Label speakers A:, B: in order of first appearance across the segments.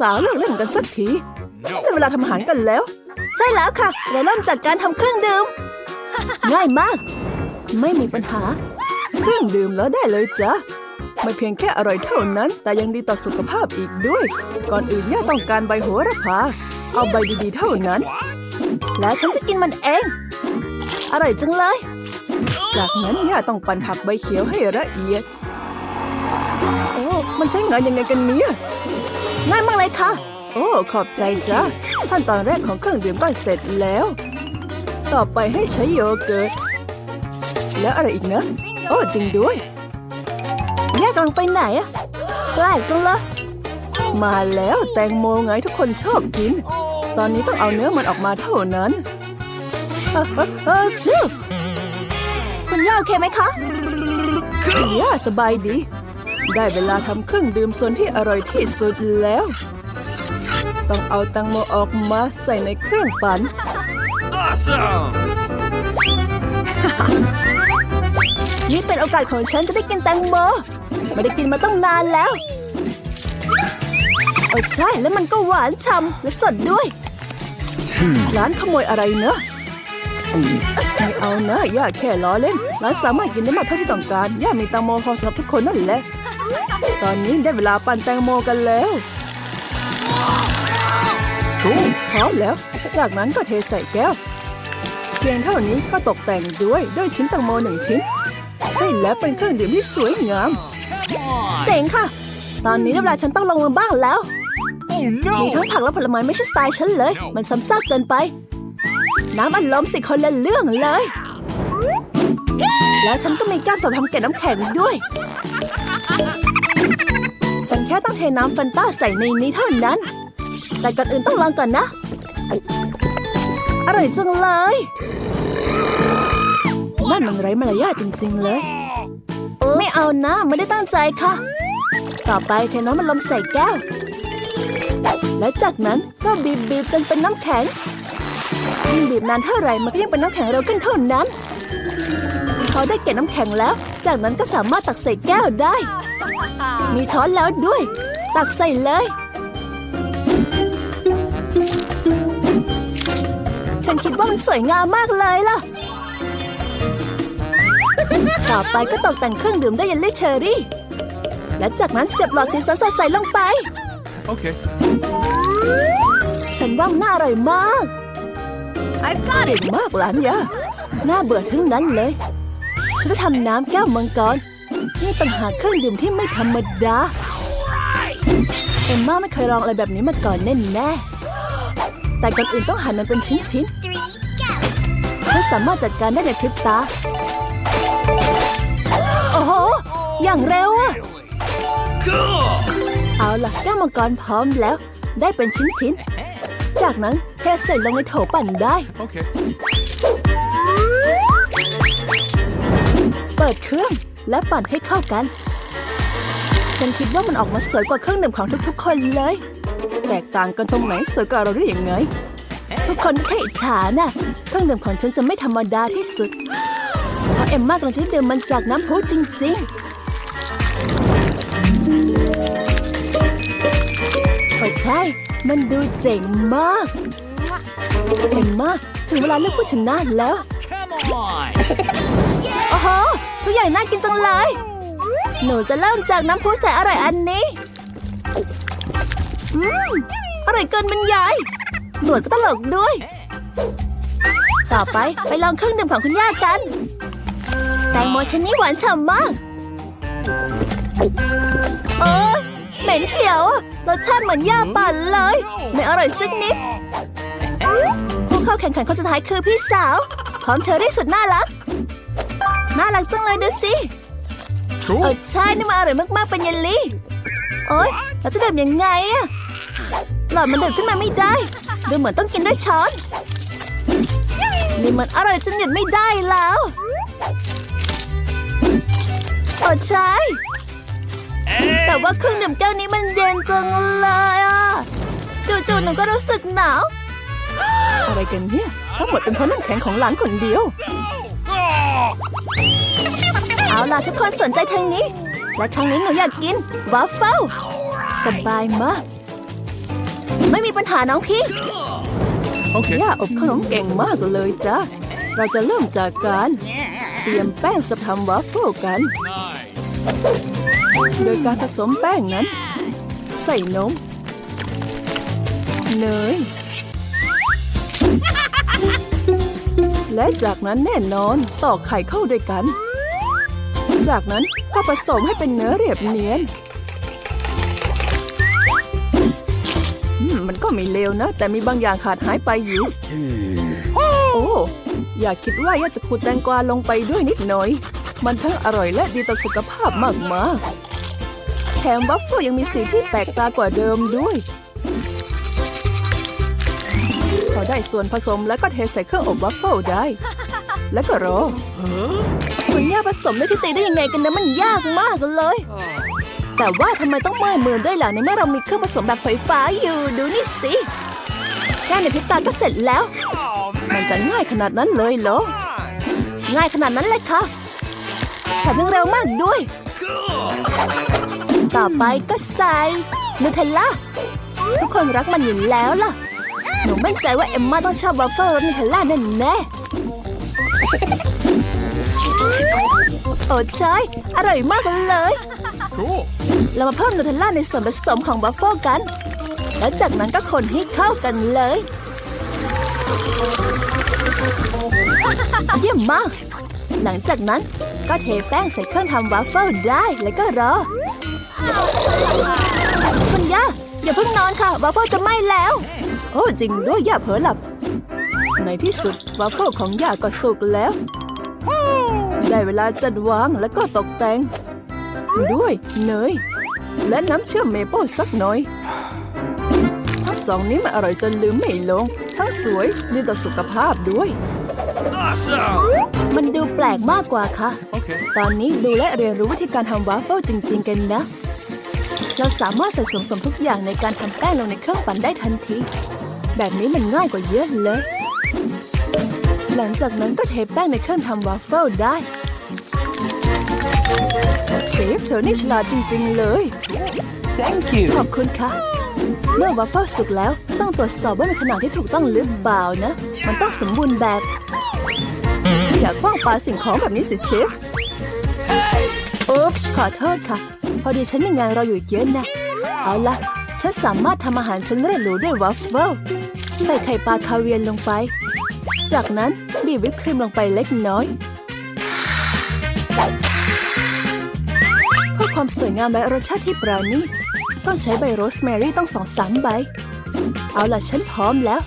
A: สาวๆเลิกเล่นกันสักทีได้เวลาทำอาหารกันแล้ว ใช่แล้วค่ะ เราเริ่มจากการทำเครื่องดื่ม ง่ายมาก ไม่มีปัญหา เครื่องดื่มแล้วได้เลยจ้ะไม่เพียงแค่อร่อยเท่านั้น แต่ยังดีต่อสุขภาพอีกด้วย ก่อนอื่นย่าต้องการใบโหระพา เอาใบดีๆเท่านั้น แล้วฉันจะกินมันเอง อร่อยจังเลย จากนั้นย่าต้องปั่นผักใบเขียวให้ละเอียด โอ้ มันใช้งานยังไงกันเนี่ย ง่ายมากเลยค่ะ โอ้ ขอบใจจ้ะขั้นตอนแรกของเครื่องดื่มก็เสร็จแล้ว ต่อไปให้ใช้โยเกิร์ต แล้วอะไรอีกนะโอ้ จริงด้วย แยกกำลังไปไหนอะแปลกจังเลยมาแล้วแตงโมไงทุกคนชอบกิน ตอนนี้ต้องเอาเนื้อมันออกมาเท่านั้นเออเออเออซิวคุณย่าโอเคไหมคะย่าสบายดี ได้เวลาทำเครื่องดื่มส่วนที่อร่อยที่สุดแล้ว ต้องเอาแตังโมออกมาใส่ในเครื่องปั่น
B: Awesome!
A: นี่เป็นโอกาสของฉันจะได้กินแตงโมไม่ได้กินมาต้องนานแล้วเออใช่แล้วมันก็หวานฉ่ำและสดด้วย ร้านขโมยอะไรเนอะไม่เอานะย่าแค่ล้อเล่นร้านสามารถกินได้หมดเท่าที่ต้องการย่ามีแตงโมพอสำหรับทุกคนนั่นแหละ ตอนนี้ได้เวลาปั่นแตงโมกันแล้วพร้อมแล้ว จากนั้นก็เทใส่แก้ว เพียงเท่านี้ก็ตกแต่งด้วยด้วยชิ้นแตงโมหนึ่งชิ้น ใช่แล้วเป็นเครื่องดื่มที่สวยงามเจ๋งค่ะ ตอนนี้ได้เวลาฉันต้องลงมือบ้างแล้ว
B: Oh
A: มีทั้ง
B: no!
A: ผักและผลไม้ไม่ใช่สไตล์ฉันเลย มันซ้ำซากเกินไป น้ำอัดลมสิคนละเรื่องเลย แล้วฉันก็มีแก้มสำหรับทำเกล็ดน้ำแข็งด้วยฉัน แค่ต้องเทน้ำฟันต้าใส่ในนี้เท่านั้น แต่ก่อนอื่นต้องลองก่อนนะ อร่อยจังเลยนั่นมันไร้มารยาทจริง ๆ เลย ไม่เอานะ ไม่ได้ตั้งใจค่ะ ต่อไปเทน้ำมันลมใส่แก้ว และจากนั้นก็บีบบีบจนเป็นน้ำแข็งยิ่งบีบนานเท่าไหร่มันก็ยิ่งเป็นน้ำแข็งเร็วขึ้นเท่านั้น พอได้เกล็ดน้ำแข็งแล้ว จากนั้นก็สามารถตักใส่แก้วได้ มีช้อนแล้วด้วย ตักใส่เลย ฉันคิดว่ามันสวยงามมากเลยล่ะ ต่อไปก็ตกแต่งเครื่องดื่มด้วยเยลลี่เชอร์รี่ และจากนั้นเสียบหลอดสีสันสดใสลงไป
B: Okay.
A: ฉันว่ามันน่าอร่อยมาก I've got it มากหลานยาน่าเบื่อทั้งนั้นเลย ฉันจะทำน้ำแก้วมังกร นี่ต่างหากเครื่องดื่มที่ไม่ธรรมดา เอมม่าไม่เคยลองอะไรแบบนี้มาก่อนแน่แน่ๆแต่ก่อนอื่นต้องหั่นมันเป็นชิ้นๆเพื่อสามารถจัดการได้ในพริบตา โอ้โห อย่างเร็วอะ
B: Cool!
A: เอาล่ะแก้วมังกรพร้อมแล้ว ได้เป็นชิ้นๆ จากนั้นเทใส่ลงในโถปั่นได้
B: Okay.
A: เปิดเครื่อง และปั่นให้เข้ากัน ฉันคิดว่ามันออกมาสวยกว่าเครื่องดื่มของทุกๆ คนเลย แตกต่างกันตรงไหนสวยกว่าเราได้ยังไง ทุกคนก็แค่อิจฉาน่ะ เครื่องดื่มของฉันจะไม่ธรรมดาที่สุด เพราะเอ็มมากกำลังจะได้ดื่มมันจากน้ำพุจริงๆโอ้ใช่ มันดูเจ๋งมาก เอ็มมากถึงเวลาเลือกผู้ชนะแล้ว โอ้โหทุกอย่างน่ากินจังเลย หนูจะเริ่มจากน้ำพุแสนอร่อยอันนี้ อืม อร่อยเกินบรรยายหนวดก็ตลกด้วย ต่อไปไปลองเครื่องดื่มของคุณย่ากัน แตงโมชนนี้หวานฉ่ำมาก เออเหม็นเขียวรสชาติเหมือนย่าปั่นเลย ไม่อร่อยสักนิดผู้เข้าแข่งขันคนสุดท้ายคือพี่สาว พร้อมเชอรี่สุดน่ารัก น่ารักจังเลยดูสิเอ
B: Cool.
A: อใช่นี่มันอร่อยมากๆเป็นเยลลี่โอ๊ยเราจะดื่มยังไงอะหลอดมันเดือดขึ้นมาไม่ได้ ดูเหมือนต้องกินด้วยช้อน นี่มันอร่อยจนหยุดไม่ได้แล้วโอ้ใช่แต่ว่าเครื่องดื่มแก้วนี้มันเย็นจังเลยอะจู่ๆหนูก็รู้สึกหนาว อะไรกันเนี่ยทั้งหมดเป็นเพราะน้ำแข็งของหลานคนเดียว
B: Oh!
A: เอาล่ะทุกคนสนใจทางนี้ และทางนี้หนูอยากกินวาฟเฟิลสบายมาก ไม่มีปัญหาน้องพี่
B: Okay.
A: ย่าอบขนมเก่งมากเลยจ้ะเราจะเริ่มจากการเตรียมแป้งสำหรับทำวาฟเฟิลกัน
B: Nice.
A: โดยการผสมแป้งนั้น ใส่นมเนย และจากนั้นแน่นอนตอกไข่เข้าด้วยกัน จากนั้นก็ผสมให้เป็นเนื้อเรียบเนียนมันก็ไม่เลวนะ แต่มีบางอย่างขาดหายไปอยู่ โอ้ อย่าคิดว่าย่าจะขูดแตงกวาลงไปด้วยนิดหน่อย มันทั้งอร่อยและดีต่อสุขภาพมากๆแถมวัฟเฟิลยังมีสีที่แปลกตากว่าเดิมด้วย พอได้ส่วนผสมแล้วก็เทใส่เครื่องอบวัฟเฟิลได้ แล้วก็รอคุณย่าผสมด้วยที่ตีได้ยังไงกันนะมันยากมากเลย แต่ว่าทำไมต้องเมื่อยมือด้วยล่ะในเมื่อเรามีเครื่องผสมแบบไฟฟ้าอยู่ดูนี่สิแค่ในพริบตาก็เสร็จแล้ว
B: Oh
A: มันจะง่ายขนาดนั้นเลยเหรอ ง่ายขนาดนั้นเลยค่ะแถมยังเร็วมากด้วย
B: Cool.
A: ต่อไปก็ใส่นูเทลล่าทุกคนรักมันอยู่แล้วล่ะ หนูมั่นใจว่าเอมมาต้องชอบวัฟเฟิลรสนูเทลล่าแน่แน่ๆโอ้ใช่อร่อยมากเลย
B: Cool.
A: เรามาเพิ่มนูเทลล่าในส่วนผสมของวัฟเฟิลกัน แล้วจากนั้นก็คนให้เข้ากันเลย เยี่ยมมาก หลังจากนั้นก็เทแป้งใส่เครื่องทำวัฟเฟิลได้แล้วก็รอ คุณย่าอย่าเพิ่งนอนค่ะวัฟเฟิลจะไหม้แล้ว โอ้จริงด้วยย่าเผลอหลับ ในที่สุดวัฟเฟิลของย่าก็สุกแล้ว ได้เวลาจัดวางแล้วก็ตกแต่ง ด้วยเนย และน้ำเชื่อมเมเปิลสักหน่อยทั้งสองนี้มันอร่อยจนลืมไม่ลง ทั้งสวยดีต่อสุขภาพด้วย
B: Awesome.
A: มันดูแปลกมากกว่าค่ะ
B: Okay.
A: ตอนนี้ดูและเรียนรู้วิธีการทำวาฟเฟิลจริง ๆ กันนะเราสามารถใส่ส่วนผสมทุกอย่างในการทำแป้งลงในเครื่องปั่นได้ทันที แบบนี้มันง่ายกว่าเยอะเลย หลังจากนั้นก็เทแป้งในเครื่องทำวาฟเฟิลได้เชฟเธอนี่ฉลาดจริง ๆ เลย
C: Thank you.
A: ขอบคุณค่ะ เมื่อวาฟเฟิลสุกแล้ว ต้องตรวจสอบว่ามีขนาดที่ถูกต้องหรือเปล่านะ มันต้องสมบูรณ์แบบ อย่าคว้างปาสิ่งของแบบนี้สิเชฟอุ๊ปส์ขอโทษค่ะ พอดีฉันมีงานรออยู่เยอะนะ เอาละฉันสามารถทำอาหารชั้นเลิศหรูด้วยวาฟเฟิล ใส่ไข่ปลาคาเวียร์ลงไป จากนั้นบีบวิปครีมลงไปเล็กน้อย เพื่อความสวยงามและรสชาติที่ปราณีตต้องใช้ใบโรสแมรี่ต้องสองสามใบ เอาล่ะฉันพร้อมแล้ว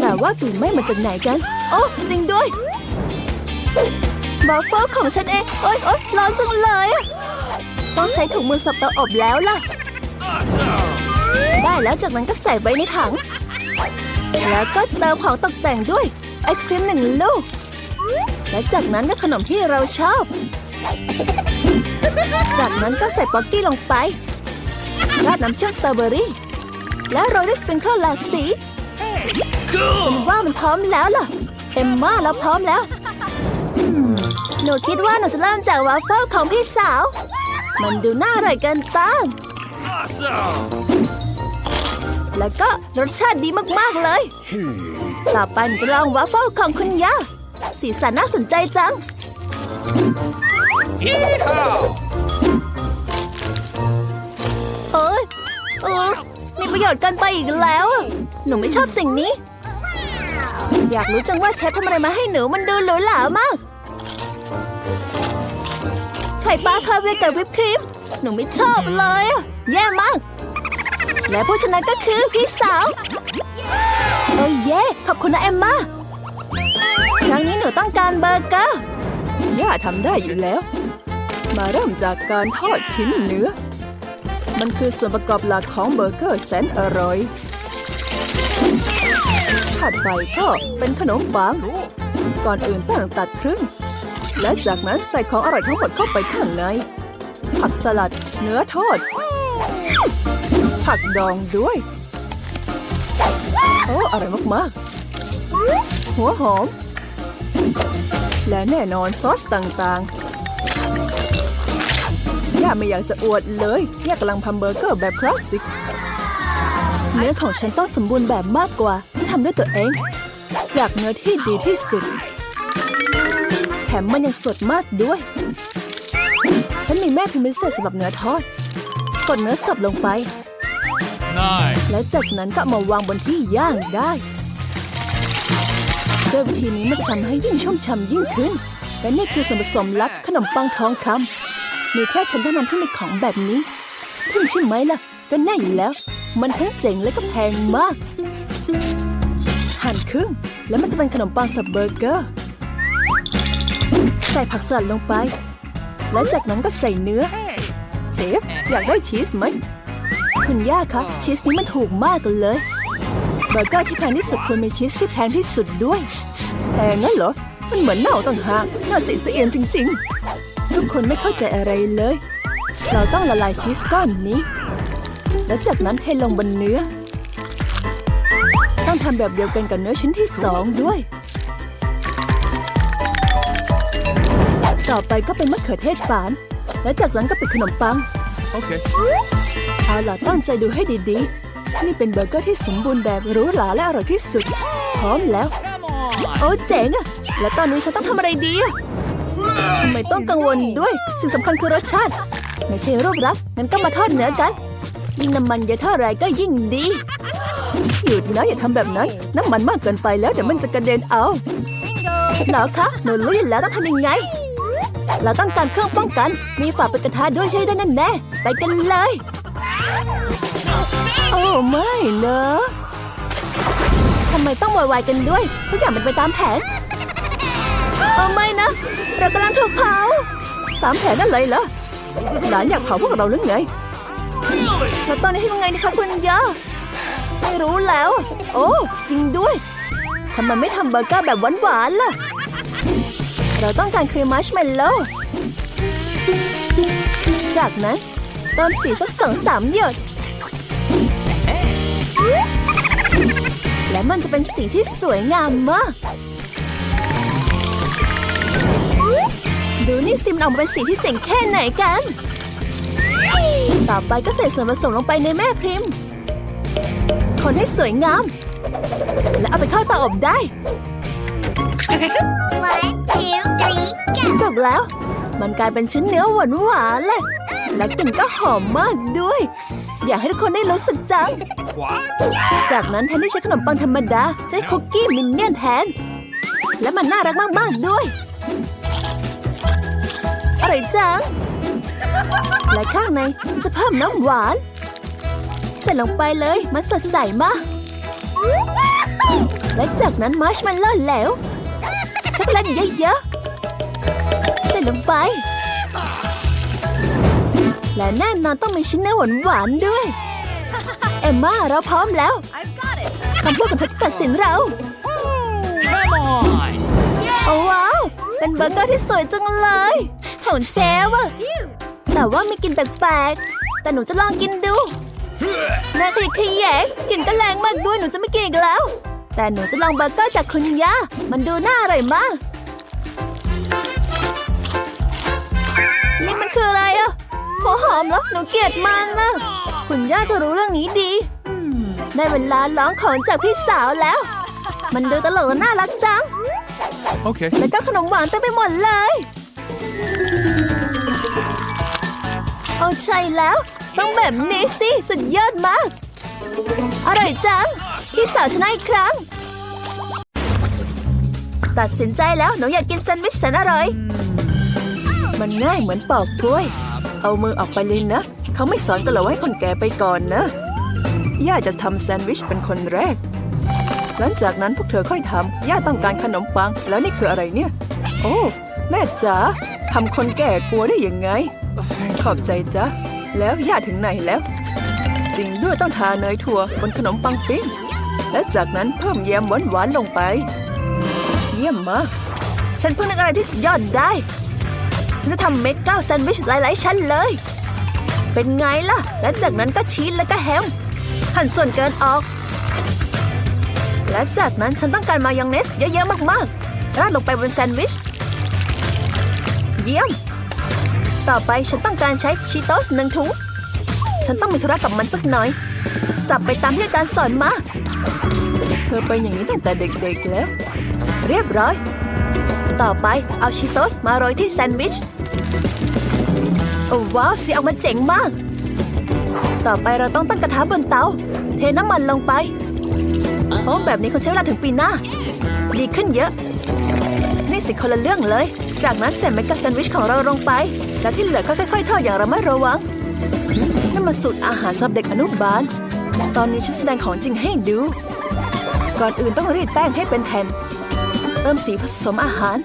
A: แต่ว่ากลิ่นไหม้มาจากไหนกัน โอ้จริงด้วยวาฟเฟิลของฉันเอง โอ๊ยโอ๊ยร้อนจังเลยอะต้องใช้ถุงมือสับเตาอบแล้วล่ะ
B: Awesome.
A: ได้แล้วจากนั้นก็ใส่ไว้ในถัง แล้วก็เติมของตกแต่งด้วยไอศครีมหนึ่งลูก และจากนั้นก็ขนมที่เราชอบ จากนั้นก็ใส่ป๊อกกี้ลงไป ราดน้ำเชื่อมสตรอเบอรี่ และโรยด้วยสปริงเกิลหลากสี
B: Cool.
A: ว่ามันพร้อมแล้วล่ะ เอมมาเราพร้อมแล้ว หนูคิดว่าหนูจะเริ่มจากวาฟเฟิลของพี่สาว มันดูน่าอร่อยเกินต้าน
B: Awesome.
A: แล้วก็รสชาติดีมากๆเลย ต่อไปหนูจะลองวาฟเฟิลของคุณย่า สีสันน่าสนใจจัง
B: Yeehaw.
A: เอ้ยเออมีประโยชน์เกันไปอีกแล้วอะหนูไม่ชอบสิ่งนี้ อยากรู้จังว่าเชฟทำอะไรมาให้หนูมันดูหรูหรามาก ไข่ปลาคาเวียร์กับวิปครีม หนูไม่ชอบเลยอะแย่มาก และผู้ชนะก็คือพี่สาว โอ้เย่ขอบคุณนะเอมมาครั้งนี้หนูต้องการเบอร์เกอร์ย่าทำได้อยู่แล้ว มาเริ่มจากการทอดชิ้นเนื้อ มันคือส่วนประกอบหลักของเบอร์เกอร์แสนอร่อยถัดไปก็เป็นขนมปัง ก่อนอื่นต้องตัดครึ่ง และจากนั้นใส่ของอร่อยทั้งหมดเข้าไปข้างใน ผักสลัด เนื้อทอด ผักดองด้วย โอ้อร่อยมากๆ หัวหอม และแน่นอนซอสต่างๆ ย่าไม่อยากจะอวดเลยย่ากำลังทำเบอร์เกอร์แบบคลาสสิก เนื้อของฉันต้องสมบูรณ์แบบมากกว่าฉันทำด้วยตัวเอง จากเนื้อที่ดีที่สุด แถมมันยังสดมากด้วยฉันมีแม่พิมพ์พิเศษสำหรับเนื้อทอด กดเนื้อสับลงไป
B: Nice.
A: และจากนั้นก็เอามาวางบนที่ย่างได้ด้วยวิธีนี้มันจะทำให้ยิ่งชุ่มฉ่ำยิ่งขึ้น และนี่คือส่วนผสมลับขนมปังทองคำมีแค่ฉันเท่านั้นที่มีของแบบนี้ทึ่งใช่ไหมล่ะ ก็แน่อยู่แล้ว มันทั้งเจ๋งและก็แพงมาก หั่นครึ่ง แล้วมันจะเป็นขนมปังสับเบอร์เกอร์ ใส่ผักสลัดลงไป และจากนั้นก็ใส่เนื้อ เชฟ อยากได้ชีสไหม คุณย่าคะชีสนี้มันถูกมากเลยเบอร์เกอร์ที่แพงที่สุดควรมีชีสที่แพงที่สุดด้วยแพงงั้นเหรอ มันเหมือนเน่าต่างหากน่าเสียเสียนจริง ๆ ทุกคนไม่เข้าใจอะไรเลย เราต้องละลายชีสก้อนนี้ แล้วจากนั้นเทลงบนเนื้อ ต้องทำแบบเดียวกันกับเนื้อชิ้นที่สองด้วย ต่อไปก็เป็นมะเขือเทศฝาน และจากนั้นก็เป็นขนมปัง
B: Okay.
A: เอาล่ะตั้งใจดูให้ดีๆ นี่เป็นเบอร์เกอร์ที่สมบูรณ์แบบหรูหราและอร่อยที่สุด พร้อมแล้ว โอ้เจ๋งอะแล้วตอนนี้ฉันต้องทำอะไรดีอะทำไมต้องกังวลด้วย สิ่งสำคัญคือรสชาติ ไม่ใช่รูปลักษณ์งั้นก็มาทอดเนื้อกัน ยิ่งน้ำมันเยอะเท่าไหรก็ยิ่งดี หยุดนะอย่าทำแบบนั้น น้ำมันมากเกินไปแล้วเดี๋ยวมันจะกระเด็นเอาเหรอคะหนูรู้อยู่แล้วต้องทำยังไง เราต้องการเครื่องป้องกัน มีฝาปิดกระทะด้วยใช่ได้แน่แน่ๆไปกันเลย โอ้ไม่เนอะทำไมต้องวยวายกันด้วย ทุกอย่างเป็นไปตามแผนโอ้ไม่นะ เรากำลังถูกเผา ตามแผนนั่นเลยเหรอ หลานอยากเผาพวกเราหรือไงแล้วตอนนี้ให้ยังไงดีคะคุณย่าไม่รู้แล้ว โอ้ จริงด้วยทำไมไม่ทำเบอร์เกอร์แบบหวานๆล่ะ เราต้องการครีมมัชเมลโล่จากนั้น เติมสีสักสองสามหยด และมันจะเป็นสีที่สวยงามมาก ดูนี่ซิมนออกมาเป็นสีที่เจ๋งแค่ไหนกัน ต่อไปก็ใส่ส่วนผสมลงไปในแม่พริมพ์คนให้สวยงาม และเอาไปเข้าเตาอบได้
C: One, two, three, go!
A: สุกแล้ว มันกลายเป็นชิ้นเนื้อหวานหวานๆเลย และกลิ่นก็หอมมากด้วย อยากให้ทุกคนได้รู้สึกจัง
B: What?
A: จากนั้นแทนที่ใช้ขนมปังธรรมดาใช้คุกกี้มินเนี่ยนแทน และมันน่ารักมากๆด้วย อร่อยจัง และข้างในมันจะเพิ่มน้ำหวาน ใส่ลงไปเลยมันสดใสมาก และจากนั้นมัชเมลโล่แล้วช็อกโกแลตเยอะๆ ใส่ลงไป และแน่นอนต้องมีชิ้นเนื้อหวานๆด้วย เอมมาเราพร้อมแล้วคำพูดของเธอจะตัดสินเรา
B: Come on.
A: โอ้ว้าว เป็นเบอร์เกอร์ที่สวยจังเลยของเชฟอะแต่ว่ามีกลิ่นแปลกๆ แต่หนูจะลองกินดูน่าขยะแขยงกลิ่นก็แรงมากด้วยหนูจะไม่กินอีกแล้ว แต่หนูจะลองเบอร์เกอร์จากคุณย่ามันดูน่าอร่อยมาก นี่มันคืออะไรอะ หัวหอมเหรอหนูเกลียดมันนะคุณย่าจะรู้เรื่องนี้ดีได้เวลาร้องของจากพี่สาวแล้ว มันดูตลกและน่ารักจัง
B: Okay.
A: แล้วก็ขนมหวานเต็มไปหมดเลยเอาใช่แล้ว ต้องแบบนี้สิสุดยอดมาก อร่อยจัง พี่สาวชนะอีกครั้ง ตัดสินใจแล้วหนูอยากกินแซนด์วิชแสนอร่อย มันง่ายเหมือนปอกกล้วย เอามือออกไปเลยนะ เขาไม่สอนกันเหรอให้คนแก่ไปก่อนนะ ย่าจะทำแซนด์วิชเป็นคนแรก หลังจากนั้นพวกเธอค่อยทำย่าต้องการขนมปัง แล้วนี่คืออะไรเนี่ย โอ้ แม่จ๋าทำคนแก่กลัวได้ยังไง ขอบใจจ้ะ แล้วย่าถึงไหนแล้ว จริงด้วยต้องทาเนยถั่วบนขนมปังปิ้ง และจากนั้นเพิ่มแยมหวานๆลงไป เยี่ยมมาก ฉันเพิ่งนึกอะไรที่สุดยอดได้ ฉันจะทำเมกเก้าแซนด์วิชหลายๆชั้นเลย เป็นไงล่ะ และจากนั้นก็ชีสแล้วก็แฮมหั่นส่วนเกินออก และจากนั้นฉันต้องการมายองเนสเยอะๆมากๆราดลงไปบนแซนด์วิช เยี่ยม ต่อไปฉันต้องการใช้ชีโตสหนึ่งถุง ฉันต้องมีธุระกับมันสักหน่อย สับไปตามที่อาจารย์สอนมา เธอเป็นอย่างนี้ตั้งแต่เด็กๆแล้ว เรียบร้อย ต่อไปเอาชิโตสมาโรยที่แซนด์วิช โอ้ว้าวสีออกมาเจ๋งมาก ต่อไปเราต้องตั้งกระทะบนเตา เทน้ำมันลงไป โอ้แบบนี้เขาใช้เวลาถึงปีหน้า ดีขึ้นเยอะ นี่สิคนละเรื่องเลย จากนั้นใส่เมกะแซนด์วิชของเราลงไป แล้วที่เหลือก็ค่อยๆทอดอย่างระมัดระวัง นั่นมาสูตรอาหารสำหรับเด็กอนุบาล ตอนนี้ฉันแสดงของจริงให้ดู ก่อนอื่นต้องรีดแป้งให้เป็นแผ่น เติมสีผสมอาหาร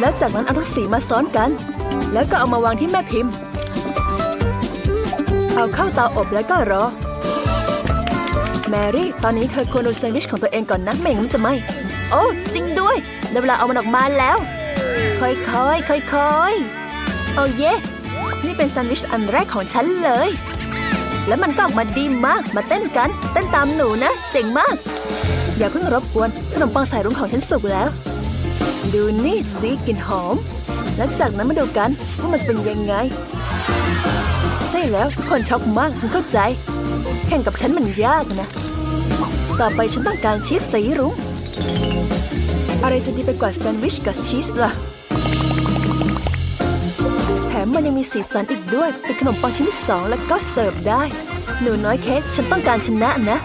A: แล้วจากนั้นเอาทุกสีมาซ้อนกัน แล้วก็เอามาวางที่แม่พิมพ์ เอาเข้าเตาอบแล้วก็รอ แมรี่ ตอนนี้เธอควรดูแซนด์วิชของตัวเองก่อนนะไม่งั้นมันจะไหมโอ้จริงด้วยได้เวลาเอามันออกมาแล้ว ค่อยๆค่อยๆโอ้เย่นี่เป็นแซนด์วิชอันแรกของฉันเลย แล้วมันก็ออกมาดีมากมาเต้นกัน เต้นตามหนูนะ เจ๋งมาก อย่าเพิ่งรบกวนขนมปังสายรุ้งของฉันสุกแล้ว ดูนี่สิกลิ่นหอม แล้วจากนั้นมาดูกันว่ามันจะเป็นยังไง ใช่แล้วทุกคนช็อกมากฉันเข้าใจ แข่งกับฉันมันยากนะ ต่อไปฉันต้องการชีสสีรุ้งอะไรจะดีไปกว่าแซนด์วิชกับชีสล่ะ แถมมันยังมีสีสันอีกด้วย เป็นขนมปังชิ้นที่สองแล้วก็เสิร์ฟได้ หนูน้อยเค้กฉันต้องการชนะนะ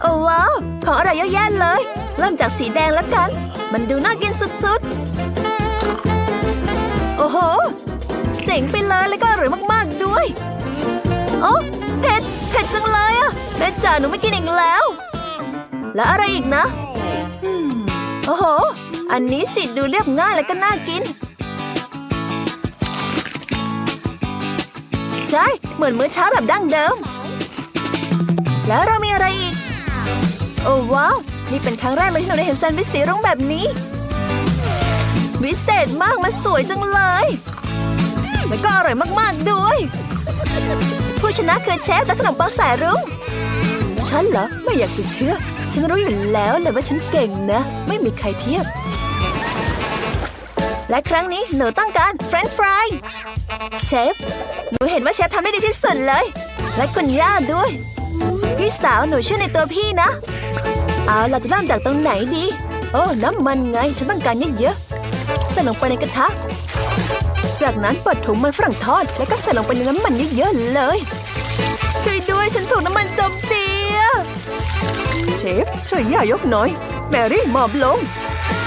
A: โอ้ว้าว ของอร่อยเยอะแยะเลย เริ่มจากสีแดงแล้วกัน มันดูน่ากินสุดๆ โอ้โห เจ๋งไปเลยแล้วก็อร่อยมากๆด้วยโอ้เผ็ดเผ็ดจังเลยอะแม่จ๋าหนูไม่กินอีกแล้ว แล้วอะไรอีกนะอืมโอ้โห อันนี้สิดูเรียบง่ายแล้วก็น่ากิน ใช่ เหมือนมื้อเช้าแบบดั้งเดิม แล้วเรามีอะไรอีก โอ้ว้าว นี่เป็นครั้งแรกเลยที่เราได้เห็นแซนด์วิชสีรุ้งแบบนี้ วิเศษมากมันสวยจังเลยแล้วก็อร่อยมากๆด้วย ผู้ชนะคือเชฟและขนมปังสายรุ้งฉันเหรอไม่อยากจะเชื่อ ฉันรู้อยู่แล้วเลยว่าฉันเก่งนะ ไม่มีใครเทียบ และครั้งนี้หนูต้องการเฟรนช์ฟรายเชฟหนูเห็นว่าเชฟทำได้ดีที่สุดเลย และคุณย่าด้วย พี่สาวหนูเชื่อในตัวพี่นะ เอาเราจะเริ่มจากตรงไหนดี โอ้น้ำมันไง ฉันต้องการเยอะๆ ใส่ลงไปในกระทะ จากนั้นเปิดถุงมันฝรั่งทอด แล้วก็ใส่ลงไปในน้ำมันเยอะๆเลย ช่วยด้วยฉันถูกน้ำมันจมตีอะเชฟช่วยย่ายกหน่อย แมรี่หมอบลง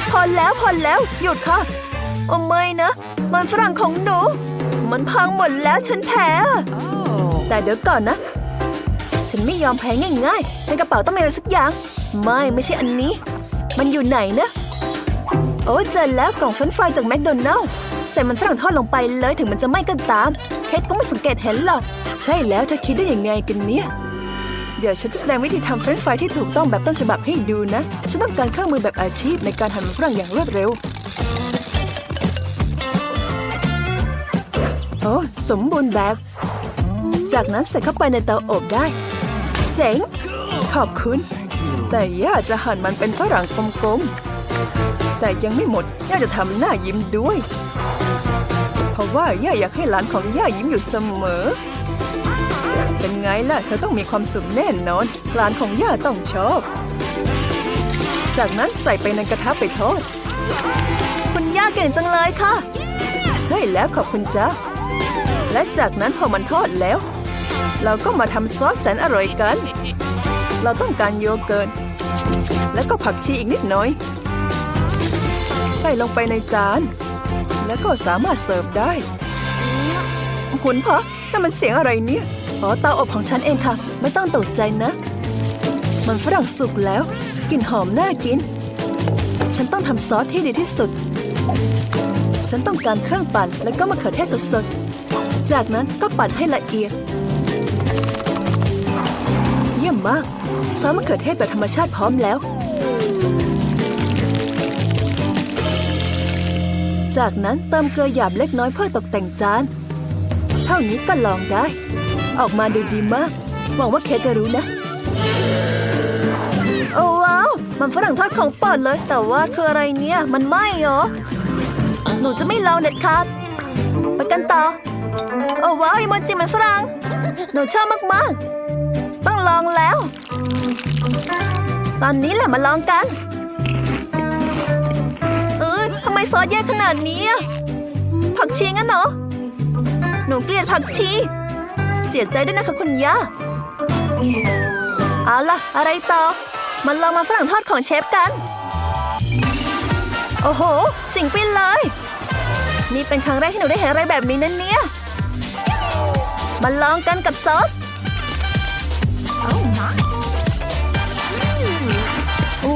A: พอแล้วพอแล้วหยุดค่ะโอ้ไม่นะ มันฝรั่งของหนู มันพังหมดแล้วฉันแพ้อะแต่เดี๋ยวก่อนนะ ฉันไม่ยอมแพ้ง่ายๆ ในกระเป๋าต้องมีอะไรสักอย่าง ไม่ไม่ใช่อันนี้ มันอยู่ไหนนะ โอ้เจอแล้วกล่องเฟรนช์ฟรายจากแมคโดนัลล์ใส่มันฝรั่งทอดลงไปเลยถึงมันจะไหม้ก็ตาม เคทก็ไม่สังเกตเห็นหรอก ใช่แล้วเธอคิดได้ยังไงกันเนี่ย เดี๋ยวฉันจะแสดงวิธีทำเฟรนช์ฟรายที่ถูกต้องแบบต้นฉบับให้ดูนะ ฉันต้องการเครื่องมือแบบอาชีพในการหั่นมันฝรั่งอย่างรวดเร็ว โอ้สมบูรณ์แบบ จากนั้นใส่เข้าไปในเตาอบได้ เจ๋ง ขอบคุณ แต่ย่าจะหั่นมันเป็นฝรั่งกลมๆ แต่ยังไม่หมด ย่าจะทำหน้ายิ้มด้วย เพราะว่าย่าอยากให้หลานของย่ายิ้มอยู่เสมอ เป็นไงล่ะ เธอต้องมีความสุขแน่นอน หลานของย่าต้องชอบ จากนั้นใส่ไปในกระทะไปทอด คุณย่าเก่งจังเลยค่ะ ใช่แล้วขอบคุณจ้าและจากนั้นพอมันทอดแล้ว เราก็มาทำซอสแสนอร่อยกัน เราต้องการโยเกิร์ต แล้วก็ผักชีอีกนิดหน่อย ส่ลงไปในจาน แล้วก็สามารถเสิร์ฟได้ คุณคะนั่นมันเสียงอะไรเนี่ย อ๋อเตาอบของฉันเองค่ะ ไม่ต้องตกใจนะ มันฝรั่งสุกแล้ว กลิ่นหอมน่ากิน ฉันต้องทำซอสที่ดีที่สุด ฉันต้องการเครื่องปั่นและก็มะเขือเทศสดๆ จากนั้นก็ปั่นให้ละเอียด เยี่ยมมาก ซอสมะเขือเทศแบบธรรมชาติพร้อมแล้ว จากนั้นเติมเกลือหยาบเล็กน้อยเพื่อตกแต่งจาน เท่านี้ก็ลองได้ ออกมาดูดีมาก หวังว่าเคจะรู้นะ โอ้ว้าว มันฝรั่งทอดของปอดเลย แต่ว่าคืออะไรเนี่ย มันไหม้เหรอ หนูจะไม่ลองเด็ดขาดไปกันต่อ โอ้ว้าวอีโมจิมันฝรั่ง หนูชอบมาก ๆ ต้องลองแล้ว ตอนนี้แหละมาลองกัน ไมซอสแย่ขนาดนี้อะผักชีงั้นเหรอ หนูเกลียดผักชี เสียใจด้วยนะคะคุณย่า เอาล่ะ อะไรต่อมาลองมาฝรั่งทอดของเชฟกัน โอ้โหจริงไปเลย นี่เป็นครั้งแรกที่หนูได้เห็นอะไรแบบนี้นั่นเนี่ย มาลองกันกับซอส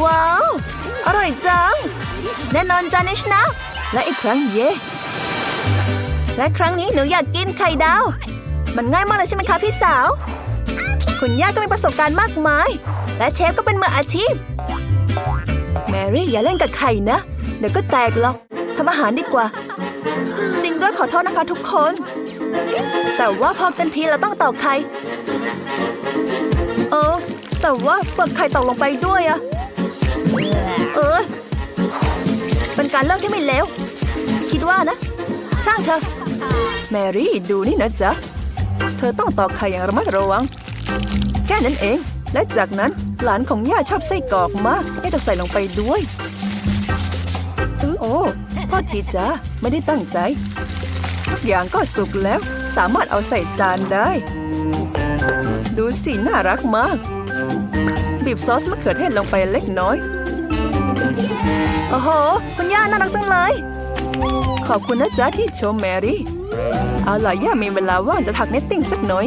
A: ว้าว อร่อยจัง แน่นอนจานิชนะ และอีกครั้งเย่และครั้งนี้หนูอยากกินไข่ดาว มันง่ายมากเลยใช่ไหมคะพี่สาว คุณย่าก็มีประสบการณ์มากมาย และเชฟก็เป็นมืออาชีพ แมรี่อย่าเล่นกับไข่นะ เดี๋ยวก็แตกหรอกทำอาหารดีกว่า จริงด้วยขอโทษนะคะทุกคน แต่ว่าพอกันทีเราต้องตอกไข่เออแต่ว่าเปลือกไข่ตกลงไปด้วยอะเออ เป็นการเลิกที่ไม่เลวคิดว่านะ ช่างเถอะแมรี่ดูนี่นะจ๊ะ เธอต้องตอกไข่อย่างระมัดระวัง แค่นั้นเอง และจากนั้นหลานของย่าชอบไส้กรอกมากย่าจะใส่ลงไปด้วยโอ้พ่อทีจ้าไม่ได้ตั้งใจทุกอย่างก็สุกแล้ว สามารถเอาใส่จานได้ ดูสิน่ารักมาก บีบซอสมะเขือเทศลงไปเล็กน้อย โอ้โห คุณย่าน่ารักจังเลย ขอบคุณนะจ๊ะที่ชมแมรี่ เอาล่ะย่ามีเวลาว่างจะถักเนตติ้งสักหน่อย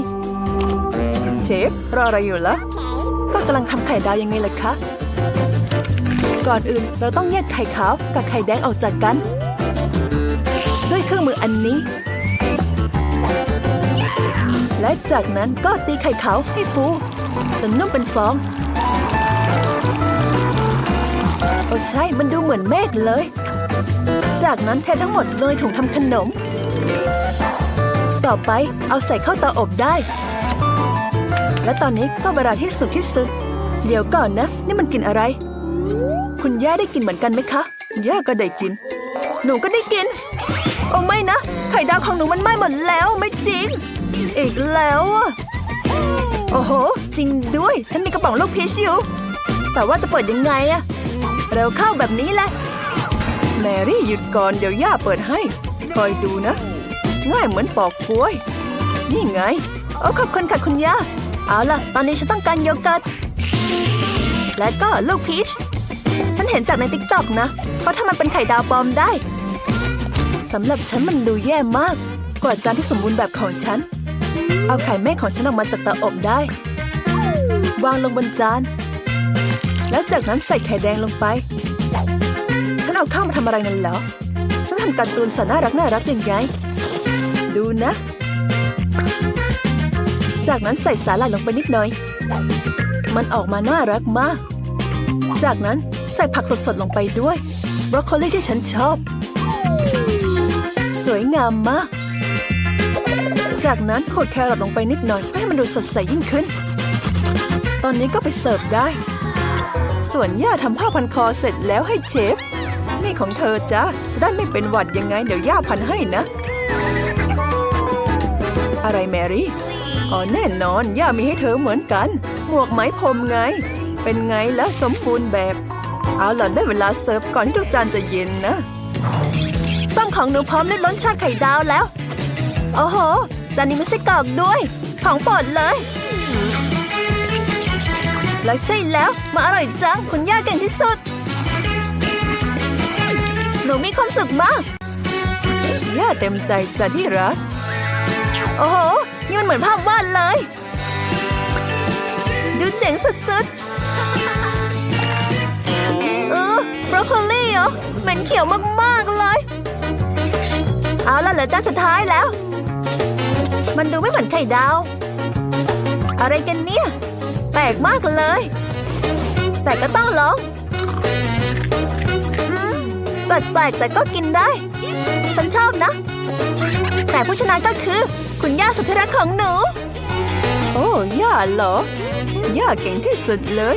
A: เชฟ รออะไรอยู่ล่ะ ก็กำลังทำไข่ดาวยังไงล่ะคะ ก่อนอื่นเราต้องแยกไข่ขาวกับไข่แดงออกจากกัน ด้วยเครื่องมืออันนี้ และจากนั้นก็ตีไข่ขาวให้ฟูจนนุ่มเป็นฟอง ใช่ มันดูเหมือนเมฆเลย จากนั้นเททั้งหมดลงในถุงทำขนม ต่อไปเอาใส่เข้าเตาอบได้ และตอนนี้ก็เวลาที่สุดที่สุด เดี๋ยวก่อนนะ นี่มันกินอะไร คุณย่าได้กินเหมือนกันไหมคะ ย่าก็ได้กิน หนูก็ได้กิน โอ้ไม่นะ ไข่ดาวของหนูมันไหม้หมดแล้วไม่จริง อีกแล้วอะโอ้โห จริงด้วย ฉันมีกระป๋องลูกพีชอยู่ แต่ว่าจะเปิดยังไงอะ เร็วเข้าแบบนี้แหละ แมรี่หยุดก่อนเดี๋ยวย่าเปิดให้ คอยดูนะ ง่ายเหมือนปอกกล้วย นี่ไง โอ้ขอบคุณค่ะคุณย่า เอาล่ะ ตอนนี้ฉันต้องการโยเกิร์ต และก็ลูกพีช ฉันเห็นจากในติ๊กต็อกนะเพราะถ้ามันเป็นไข่ดาวปลอมได้ สำหรับฉันมันดูแย่มาก กว่าจานที่สมบูรณ์แบบของฉัน เอาไข่แม่ของฉันออกมาจากเตาอบได้ วางลงบนจาน แล้วจากนั้นใส่ไข่แดงลงไป ฉันเอาข้าวมาทำอะไรนั่นเหรอ ฉันทำการ์ตูนสัตว์น่ารักน่ารักยังไง ดูนะ จากนั้นใส่สาหร่ายลงไปนิดหน่อย มันออกมาน่ารักมาก จากนั้นใส่ผักสดๆลงไปด้วยบรอกโคลีที่ฉันชอบ สวยงามมาก จากนั้นโขดแครอทลงไปนิดหน่อยเพื่อให้มันดูสดใสยิ่งขึ้น ตอนนี้ก็ไปเสิร์ฟได้ ส่วนย่าทำผ้าพันคอเสร็จแล้วให้เชฟ นี่ของเธอจ้าจะได้ไม่เป็นหวัดยังไงเดี๋ยวย่าพันให้นะ อะไรแมรี่อ๋อแน่นอนย่ามีให้เธอเหมือนกัน หมวกไหมพรมไง เป็นไงแล้วสมบูรณ์แบบ เอาล่ะได้เวลาเสิร์ฟก่อนที่ทุกจานจะเย็นนะส้มของหนูพร้อมด้วยรสชาติไข่ดาวแล้ว โอ้โห จานนี้มีไส้กรอกด้วย ของโปรดเลย แล้วใช่แล้ว มาอร่อยจังคุณย่าเก่งที่สุด หนูมีความสุขมาก ย่าเต็มใจจ้ะที่รัก โอ้โห นี่มันเหมือนภาพวาดเลย ดูเจ๋งสุดๆ เออบรอกโคลีเหรอเหม็นเขียวมากๆเลย เอาละเหลือจานสุดท้ายแล้ว มันดูไม่เหมือนไข่ดาว อะไรกันเนี่ย แปลกมากเลย แต่ก็ต้องลองอืมแปลกๆแต่ก็กินได้ ฉันชอบนะ แต่ผู้ชนะก็คือ คุณย่าสุดที่รักของหนู โอ้ย่าเหรอย่าเก่งที่สุดเลย